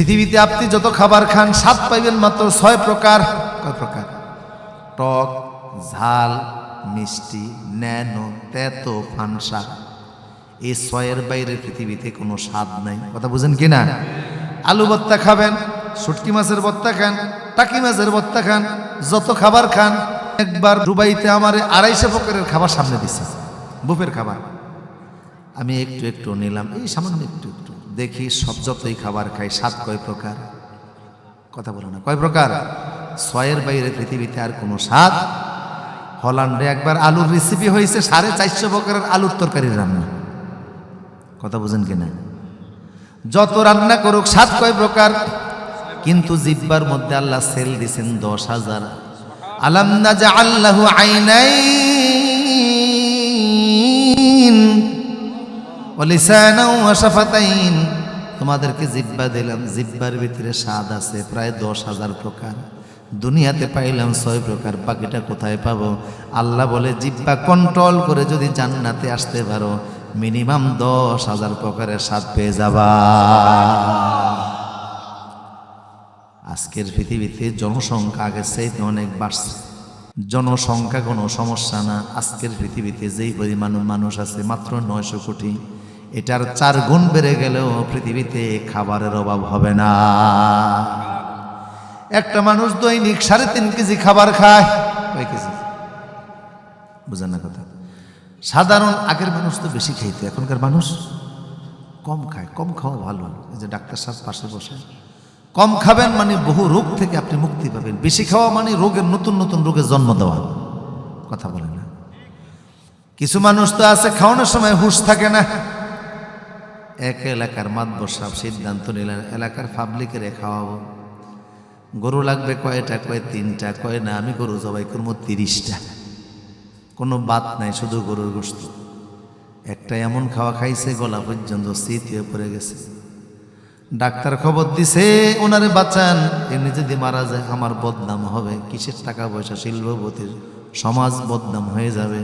পৃথিবীতে আপনি যত খাবার খান, স্বাদ পাইবেন মাত্র ছয় প্রকার। কয় প্রকার? টক, ঝাল, মিষ্টি, ন্যানো, তেতো, ফানসা। এই ছয়ের বাইরে পৃথিবীতে কোনো স্বাদ নাই। কথা বুঝেন কি না? আলু ভর্তা খাবেন, শুটকি মাছের ভর্তা খান, টাকি মাছের ভর্তা খান, যত খাবার খান, একবার দুবাইতে আমার আড়াইশো প্রকারের খাবার সামনে দিছে। বুফের খাবার। আমি একটু একটু নিলাম, এই সামান্য একটু একটু। দেখি, সব যতই খাবার খাই সাত কয় প্রকার? কথা বলো না, কয় প্রকার? ছয়ের বাইরে পৃথিবীতে আর কোনো স্বাদ? হল্যান্ডে একবার আলুর রেসিপি হয়েছে, সাড়ে চারশো প্রকারের আলুর তরকারি রান্না। কথা বুঝেন কিনা? যত রান্না করুক সাত কয় প্রকার? কিন্তু জিব্বার মধ্যে আল্লাহ সেল দিছেন দশ হাজার। আলাম না যা আল্লাহ আইনাইন। তোমাদেরকে জিব্বা দিলাম, জিব্বার ভিতরে স্বাদ আছে, প্রায় দশ হাজার প্রকার। দুনিয়াতে পাইলাম ছয় প্রকার, বাকিটা কোথায় পাবো? আল্লাহ বলে, জিব্বা কন্ট্রোল করে যদি জান্নাতে আসতে পারো মিনিমাম দশ হাজার প্রকারের স্বাদ পেয়ে যাবা। আজকের পৃথিবীতে জনসংখ্যা আগের চাইতে অনেক বাড়ছে। জনসংখ্যা কোনো সমস্যা না। আজকের পৃথিবীতে যেই পরিমাণ মানুষ আছে, মাত্র নয়শো কোটি। এটার চার গুণ বেড়ে গেলেও পৃথিবীতে খাবারের অভাব হবে না। একটা মানুষ দৈনিক সাড়ে তিন কেজি খাবার খায় কেজি? বুঝেন না কথা। সাধারণ আগের মানুষ তো বেশি খাইতো, এখনকার মানুষ কম খায়, কম খাওয়া ভালো। এই যে ডাক্তার সাহেব পাশে বসে, কম খাবেন মানে বহু রোগ থেকে আপনি মুক্তি পাবেন। বেশি খাওয়া মানে রোগের নতুন নতুন রোগের জন্ম দেওয়া। কথা বলে না। কিছু মানুষ তো আছে, খাওয়ানোর সময় হুঁশ থাকে না এক এলাকার মাতবর সাহেব সিদ্ধান্ত নিলেন, এলাকার পাবলিকের খাওয়াবো। গরু লাগবে কয়টা, কয় তিনটা, কয় না, আমি গরু জবাই করব তিরিশটা। কোনো বাত নাই, শুধু গরুর গোস্ত একটা এমন খাওয়া খাইছে, গলা পর্যন্ত শীত হয়ে পড়ে গেছে। ডাক্তার খবর দিছে, ওনারে বাঁচান, এমনি যদি মারা যায় আমার বদনাম হবে। কিসের টাকা পয়সা, শিল্পপতির সমাজ বদনাম হয়ে যাবে।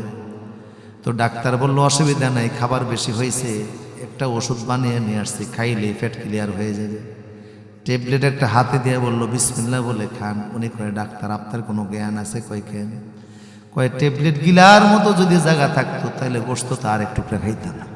তো ডাক্তার বলল, অসুবিধা নাই, খাবার বেশি হয়েছে একটা ওষুধ বানিয়ে নিয়ে আসছি খাইলে ফ্যাট ক্লিয়ার হয়ে যাবে। ট্যাবলেট একটা হাতে দিয়ে বলল বিসমিল্লা বলে খান। উনি কয়ে, ডাক্তার, আপনার কোনো জ্ঞান আছে? কয় খেন কয় ট্যাবলেট গিলার মতো যদি জায়গা থাকতো তাহলে গোস্ত তো আর একটু খাইতাম। না